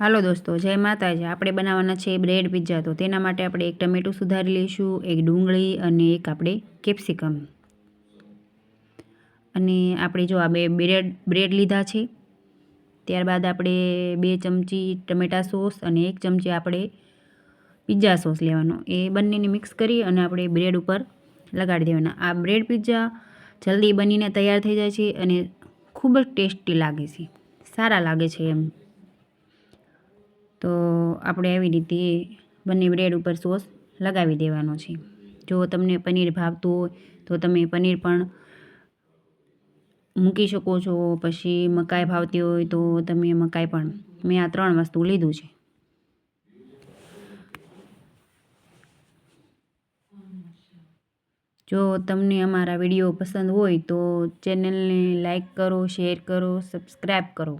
હાલો દોસ્તો, જય માતાજી. આપણે બનાવવાના છે બ્રેડ પિઝા. તો તેના માટે આપણે એક ટમેટું સુધારી લઈશું, એક ડુંગળી અને એક આપણે કેપ્સિકમ. અને આપણે જો આ બે બ્રેડ બ્રેડ લીધા છે, ત્યારબાદ આપણે બે ચમચી ટમેટા સોસ અને એક ચમચી આપણે પિઝા સોસ લેવાનો. એ બંનેને મિક્સ કરી અને આપણે બ્રેડ ઉપર લગાડી દેવાના. આ બ્રેડ પિઝા જલ્દી બનીને તૈયાર થઈ જાય છે અને ખૂબ જ ટેસ્ટી લાગે છે. સારા લાગે છે એમ. તો આપણે આવી રીતે બંને બ્રેડ ઉપર સોસ લગાવી દેવાનો છે. જો તમને પનીર ભાવતું હોય, તો તમે પનીર પણ મૂકી શકો છો. પછી મકાઈ ભાવતી હોય, તો તમે મકાઈ પણ, મેં આ ત્રણ વસ્તુ લીધું છે. જો તમને અમારા વીડિયો પસંદ હોય, તો ચેનલને લાઈક કરો શેર કરો સબસ્ક્રાઈબ કરો.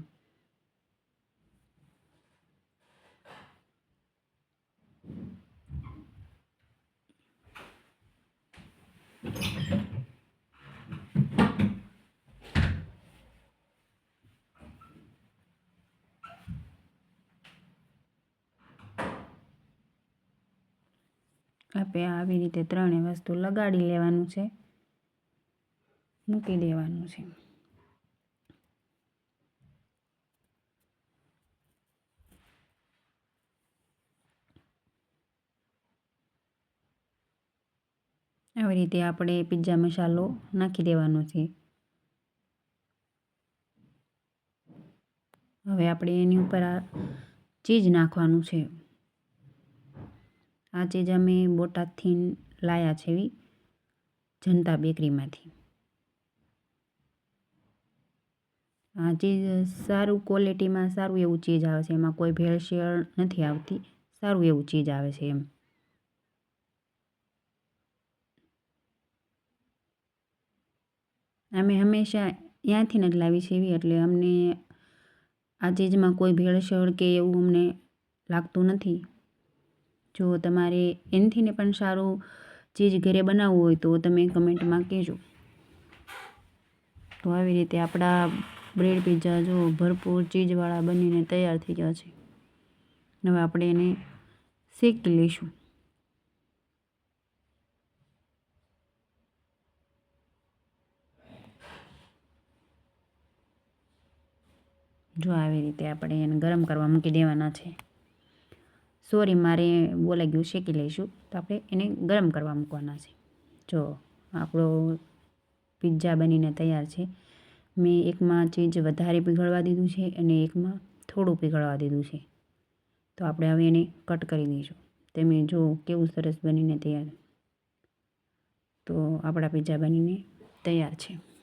આપણે આવી રીતે ત્રણેય વસ્તુ લગાડી લેવાનું છે મૂકી દેવાનું છે. આવી રીતે આપણે પિઝા મસાલો નાખી દેવાનો છે. હવે આપણે એની ઉપર આ ચીજ નાખવાનું છે. આ ચીજ અમે બોટાદથી લાયા છે એવી જનતા બેકરીમાંથી. આ ચીજ સારું ક્વોલિટીમાં સારું એવું ચીજ આવે છે. એમાં કોઈ ભેળસેળ નથી આવતી. સારું એવું ચીજ આવે છે એમ. અમે હંમેશા ત્યાંથી જ લાવી છીએ એટલે અમને આ ચીજમાં કોઈ ભેળસેળ કે એવું અમને લાગતું નથી. જો તમારે એનથીને પણ સારું ચીજ ઘરે બનાવવું હોય તો તમે કમેન્ટમાં કહેજો. તો આવી રીતે આપણા બ્રેડ પિઝા જો ભરપૂર ચીજવાળા બનીને તૈયાર થઈ ગયા છે. હવે આપણે એને શેકી લઈશું. જો આવી રીતે આપણે એને ગરમ કરવા મૂકી દેવાના છે. સોરી મારે બોલાઈ ગયું, શેકી લઈશું. તો આપણે એને ગરમ કરવા મૂકવાના છે. જો, આપણો પિઝા બનીને તૈયાર છે. મેં એકમાં ચીજ વધારે પીગળવા દીધું છે અને એકમાં થોડું પીગળવા દીધું છે. તો આપણે હવે એને કટ કરી દઈશું. તમે જો કેવું સરસ બનીને તૈયાર. તો આપણા પિઝા બનીને તૈયાર છે.